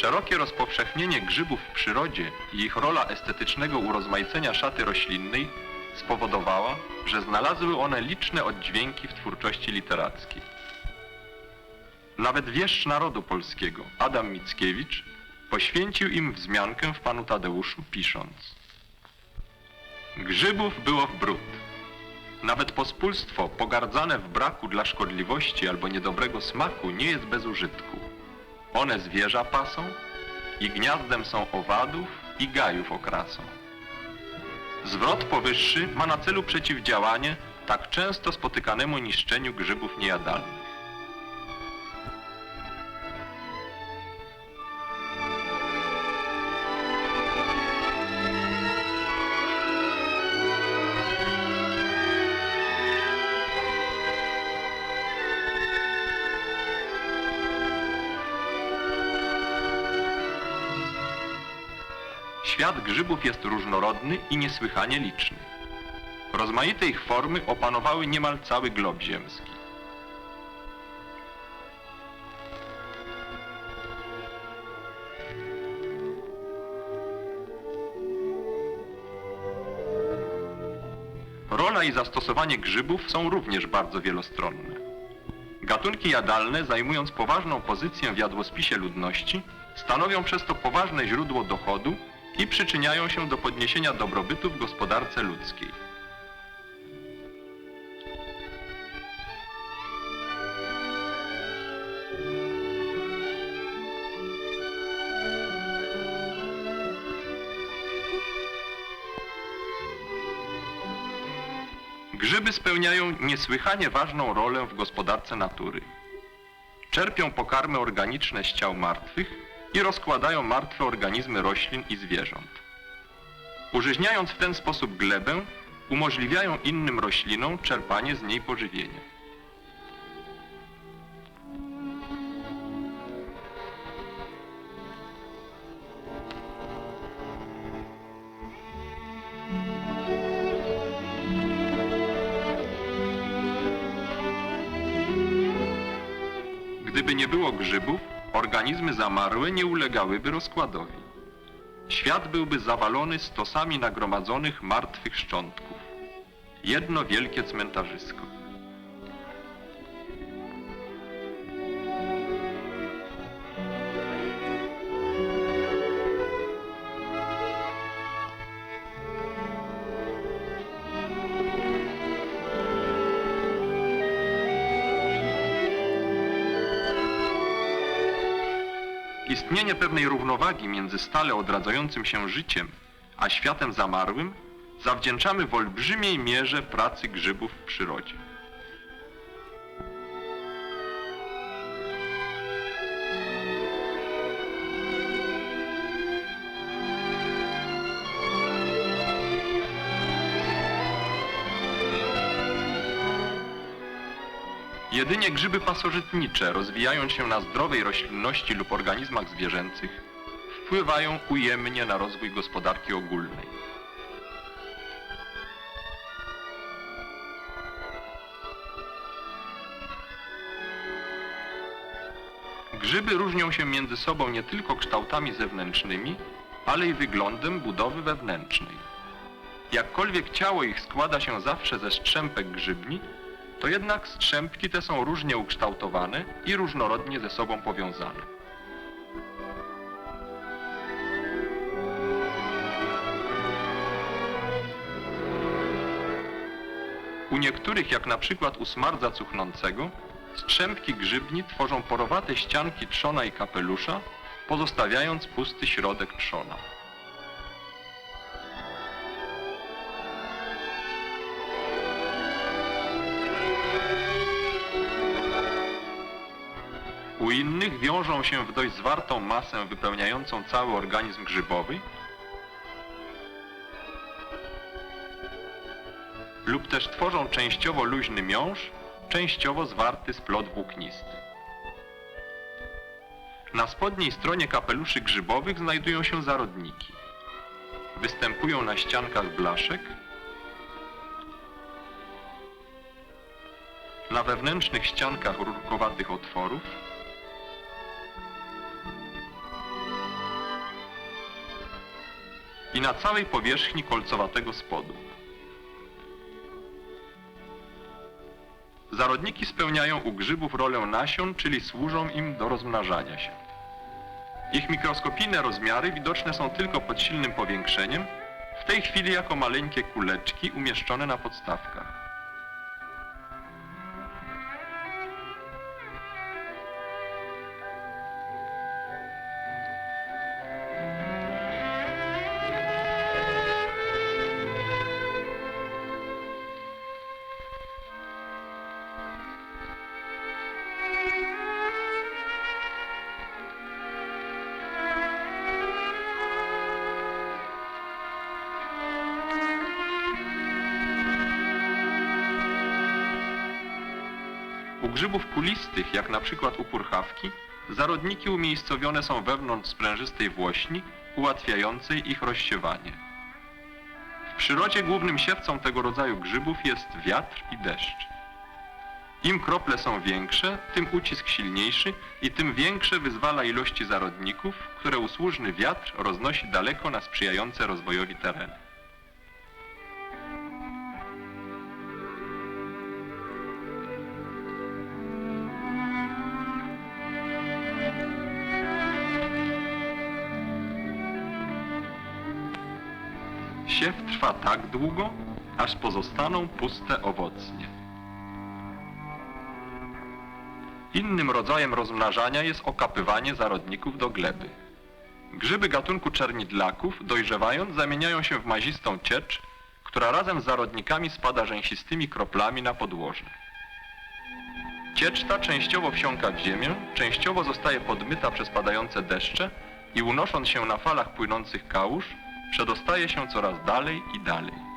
Szerokie rozpowszechnienie grzybów w przyrodzie i ich rola estetycznego urozmaicenia szaty roślinnej spowodowała, że znalazły one liczne oddźwięki w twórczości literackiej. Nawet wieszcz narodu polskiego, Adam Mickiewicz, poświęcił im wzmiankę w Panu Tadeuszu, pisząc Grzybów było w bród. Nawet pospólstwo, pogardzane w braku dla szkodliwości albo niedobrego smaku, nie jest bez użytku. One zwierza pasą i gniazdem są owadów i gajów okrasą. Zwrot powyższy ma na celu przeciwdziałanie tak często spotykanemu niszczeniu grzybów niejadalnych. Świat grzybów jest różnorodny i niesłychanie liczny. Rozmaite ich formy opanowały niemal cały glob ziemski. Rola i zastosowanie grzybów są również bardzo wielostronne. Gatunki jadalne, zajmując poważną pozycję w jadłospisie ludności, stanowią przez to poważne źródło dochodu i przyczyniają się do podniesienia dobrobytu w gospodarce ludzkiej. Grzyby spełniają niesłychanie ważną rolę w gospodarce natury. Czerpią pokarmy organiczne z ciał martwych i rozkładają martwe organizmy roślin i zwierząt. Użyźniając w ten sposób glebę, umożliwiają innym roślinom czerpanie z niej pożywienia. Gdyby nie było grzybów, organizmy zamarłe nie ulegałyby rozkładowi. Świat byłby zawalony stosami nagromadzonych martwych szczątków. Jedno wielkie cmentarzysko. Istnienie pewnej równowagi między stale odradzającym się życiem a światem zamarłym zawdzięczamy w olbrzymiej mierze pracy grzybów w przyrodzie. Jedynie grzyby pasożytnicze, rozwijając się na zdrowej roślinności lub organizmach zwierzęcych, wpływają ujemnie na rozwój gospodarki ogólnej. Grzyby różnią się między sobą nie tylko kształtami zewnętrznymi, ale i wyglądem budowy wewnętrznej. Jakkolwiek ciało ich składa się zawsze ze strzępek grzybni, to jednak strzępki te są różnie ukształtowane i różnorodnie ze sobą powiązane. U niektórych, jak na przykład u smardza cuchnącego, strzępki grzybni tworzą porowate ścianki trzona i kapelusza, pozostawiając pusty środek trzona. Wiążą się w dość zwartą masę wypełniającą cały organizm grzybowy lub też tworzą częściowo luźny miąższ, częściowo zwarty splot włóknisty. Na spodniej stronie kapeluszy grzybowych znajdują się zarodniki. Występują na ściankach blaszek, na wewnętrznych ściankach rurkowatych otworów, i na całej powierzchni kolcowatego spodu. Zarodniki spełniają u grzybów rolę nasion, czyli służą im do rozmnażania się. Ich mikroskopijne rozmiary widoczne są tylko pod silnym powiększeniem, w tej chwili jako maleńkie kuleczki umieszczone na podstawkach. Grzybów kulistych, jak na przykład u purchawki, zarodniki umiejscowione są wewnątrz sprężystej włośni, ułatwiającej ich rozsiewanie. W przyrodzie głównym siewcą tego rodzaju grzybów jest wiatr i deszcz. Im krople są większe, tym ucisk silniejszy i tym większe wyzwala ilości zarodników, które usłużny wiatr roznosi daleko na sprzyjające rozwojowi tereny. Siew trwa tak długo, aż pozostaną puste owocnie. Innym rodzajem rozmnażania jest okapywanie zarodników do gleby. Grzyby gatunku czernidlaków, dojrzewając, zamieniają się w mazistą ciecz, która razem z zarodnikami spada rzęsistymi kroplami na podłoże. Ciecz ta częściowo wsiąka w ziemię, częściowo zostaje podmyta przez padające deszcze i unosząc się na falach płynących kałuż, przedostaje się coraz dalej i dalej.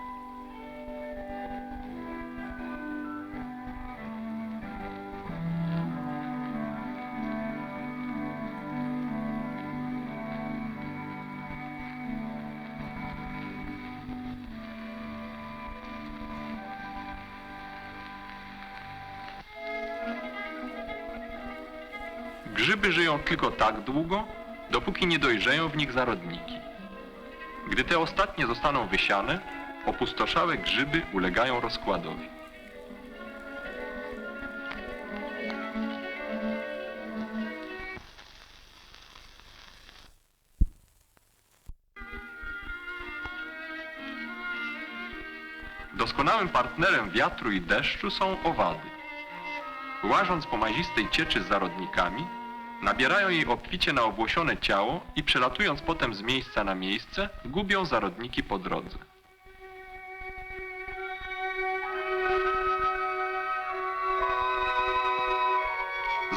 Grzyby żyją tylko tak długo, dopóki nie dojrzeją w nich zarodniki. Gdy te ostatnie zostaną wysiane, opustoszałe grzyby ulegają rozkładowi. Doskonałym partnerem wiatru i deszczu są owady. Łażąc po mazistej cieczy z zarodnikami, nabierają jej obficie na obłosione ciało i przelatując potem z miejsca na miejsce, gubią zarodniki po drodze.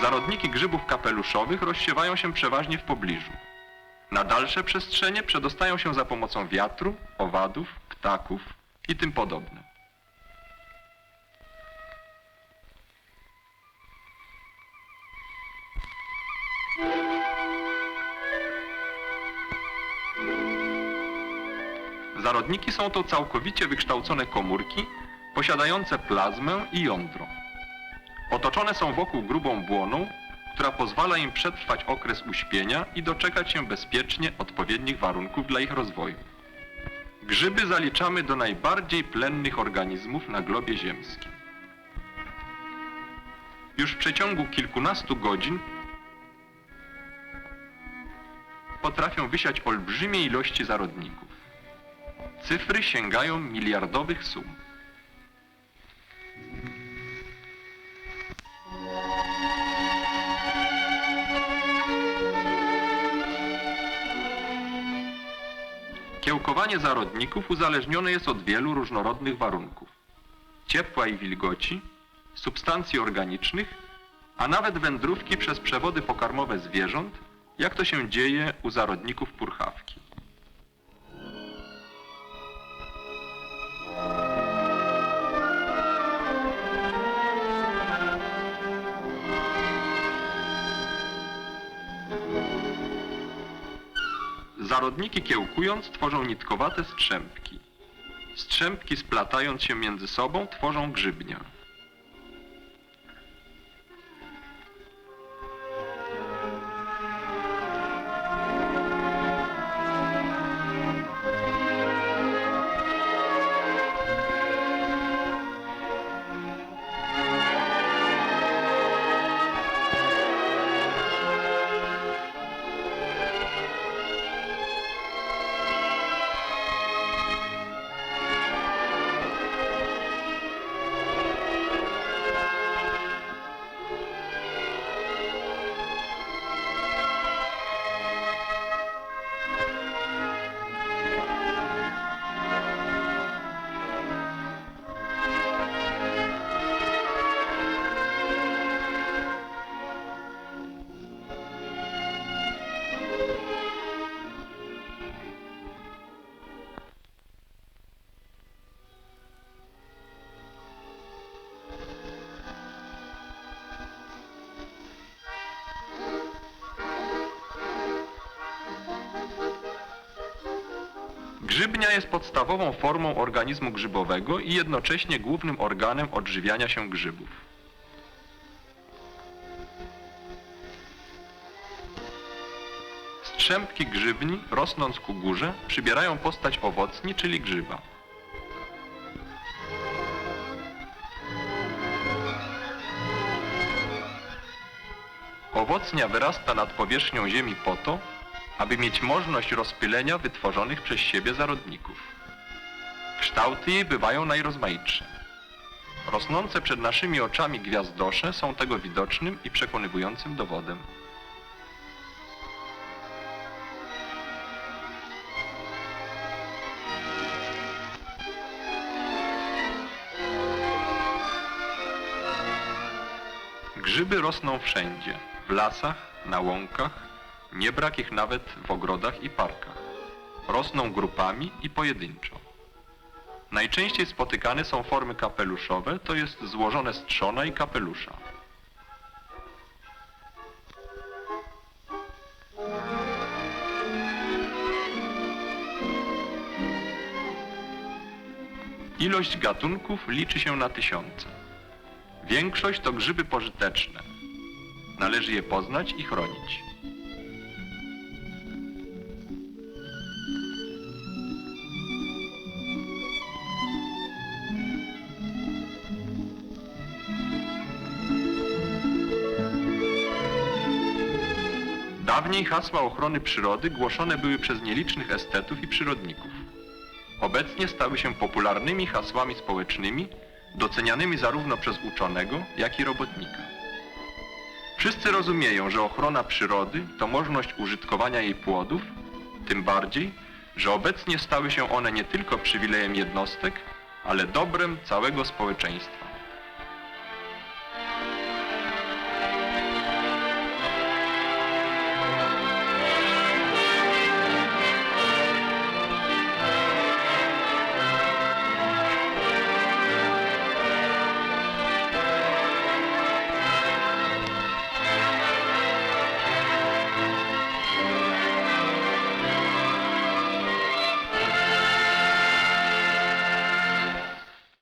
Zarodniki grzybów kapeluszowych rozsiewają się przeważnie w pobliżu. Na dalsze przestrzenie przedostają się za pomocą wiatru, owadów, ptaków i tym podobne. Zarodniki są to całkowicie wykształcone komórki, posiadające plazmę i jądro. Otoczone są wokół grubą błoną, która pozwala im przetrwać okres uśpienia i doczekać się bezpiecznie odpowiednich warunków dla ich rozwoju. Grzyby zaliczamy do najbardziej plennych organizmów na globie ziemskim. Już w przeciągu kilkunastu godzin potrafią wysiać olbrzymie ilości zarodników. Cyfry sięgają miliardowych sum. Kiełkowanie zarodników uzależnione jest od wielu różnorodnych warunków. Ciepła i wilgoci, substancji organicznych, a nawet wędrówki przez przewody pokarmowe zwierząt, jak to się dzieje u zarodników purchawki. Zarodniki kiełkując tworzą nitkowate strzępki. Strzępki splatając się między sobą tworzą grzybnia. Grzybnia jest podstawową formą organizmu grzybowego i jednocześnie głównym organem odżywiania się grzybów. Strzępki grzybni, rosnąc ku górze, przybierają postać owocni, czyli grzyba. Owocnia wyrasta nad powierzchnią ziemi po to, aby mieć możliwość rozpylenia wytworzonych przez siebie zarodników. Kształty jej bywają najrozmaitsze. Rosnące przed naszymi oczami gwiazdosze są tego widocznym i przekonywującym dowodem. Grzyby rosną wszędzie, w lasach, na łąkach, nie brak ich nawet w ogrodach i parkach. Rosną grupami i pojedynczo. Najczęściej spotykane są formy kapeluszowe, to jest złożone z trzona i kapelusza. Ilość gatunków liczy się na tysiące. Większość to grzyby pożyteczne. Należy je poznać i chronić. Dawniej hasła ochrony przyrody głoszone były przez nielicznych estetów i przyrodników. Obecnie stały się popularnymi hasłami społecznymi, docenianymi zarówno przez uczonego, jak i robotnika. Wszyscy rozumieją, że ochrona przyrody to możliwość użytkowania jej płodów, tym bardziej, że obecnie stały się one nie tylko przywilejem jednostek, ale dobrem całego społeczeństwa.